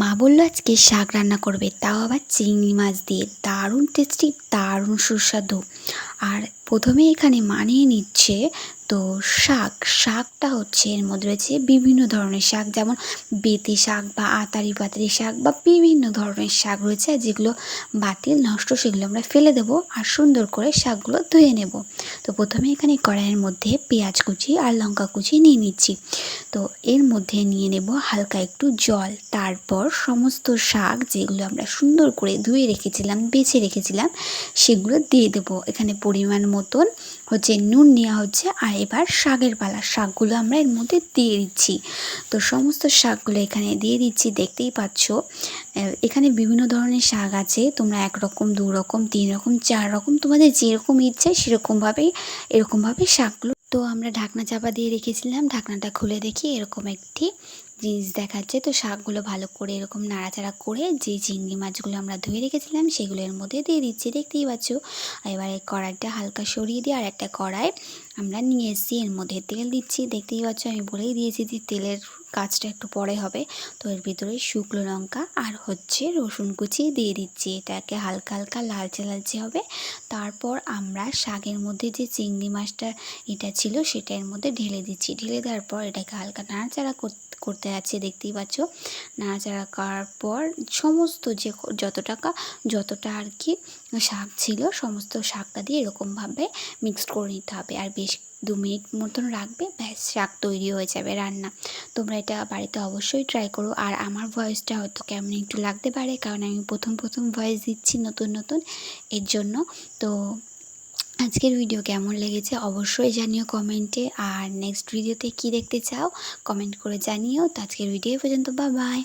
মা বলল, আজকে শাক রান্না করবে। তাও আবার চিংড়ি মাছ দিয়ে দারুণ টেস্টি দারুণ সুস্বাদু। আর প্রথমে এখানে মানিয়ে নিচ্ছে তো শাক। শাকটা হচ্ছে এর মধ্যে রয়েছে বিভিন্ন ধরনের শাক, যেমন বেতে শাক বা আতারি পাতারি শাক বা বিভিন্ন ধরনের শাক রয়েছে, আর যেগুলো বাতিল নষ্ট সেগুলো আমরা ফেলে দেবো আর সুন্দর করে শাকগুলো ধুয়ে নেব। তো প্রথমে এখানে কড়াইয়ের মধ্যে পেঁয়াজ কুচি আর লঙ্কা কুচি নিয়ে নিচ্ছি। তো এর মধ্যে নিয়ে নেব হালকা একটু জল। তারপর সমস্ত শাক যেগুলো আমরা সুন্দর করে ধুয়ে রেখেছিলাম, বেছে রেখেছিলাম, সেগুলো দিয়ে দেবো। এখানে পরিমাণ মতন হচ্ছে নুন নেওয়া হচ্ছে। আর এবার শাকের পালা। শাকগুলো আমরা এর মধ্যে দিয়ে দিচ্ছি। তো সমস্ত শাকগুলো এখানে দিয়ে দিচ্ছি। দেখতেই পাচ্ছ এখানে বিভিন্ন ধরনের শাক আছে। তোমরা একরকম দু রকম তিন রকম চার রকম তোমাদের যেরকম ইচ্ছে সেরকমভাবেই, এরকমভাবে শাকগুলো তো আমরা ঢাকনা চাপা দিয়ে রেখেছিলাম। ঢাকনাটা খুলে দেখি এরকম একটি জিনিস দেখাচ্ছে। তো শাকগুলো ভালো করে এরকম নাড়াচাড়া করে যে চিংড়ি মাছগুলো আমরা ধুয়ে রেখেছিলাম সেগুলো এর মধ্যে দিয়ে দিচ্ছি। দেখতেই পাচ্ছ, এবারে কড়াইটা হালকা সরিয়ে দিয়ে আর একটা কড়াই আমরা নিয়ে এসেছি। এর মধ্যে তেল দিচ্ছি। দেখতেই পাচ্ছ, আমি বলেই দিয়েছি যে তেলের কাজটা একটু পরে হবে। তো এর ভিতরে শুকনো লঙ্কা আর হচ্ছে রসুন কুচি দিয়ে দিচ্ছি। এটাকে হালকা হালকা লালচে লালচে হবে। তারপর আমরা শাকের মধ্যে যে চিংড়ি মাছটা এটা ছিল সেটা এর মধ্যে ঢেলে দিচ্ছি। ঢেলে দেওয়ার পর এটাকে হালকা নাড়াচাড়া কর- করতে যাচ্ছে, দেখতেই পাচ্ছ। নাড়াচাড়া করার পর সমস্ত যে যত টাকা, যতটা আর কি শাক ছিল, সমস্ত শাকটা দিয়ে এরকমভাবে মিক্সড করে নিতে হবে। আর বেশ দু মিনিট মতন রাখবে, ব্যাস শাক তৈরি হয়ে যাবে রান্না। তোমরা এটা বাড়িতে অবশ্যই ট্রাই করো। আর আমার ভয়েসটা হয়তো কেমন একটু লাগতে পারে, কারণ আমি প্রথম প্রথম ভয়েস দিচ্ছি নতুন নতুন, এর জন্য। তো আজকের ভিডিও কেমন লেগেছে অবশ্যই জানিও কমেন্টে আর নেক্সট ভিডিওতে কি দেখতে চাও কমেন্ট করে জানিও। তো আজকের ভিডিও পর্যন্ত বা বাই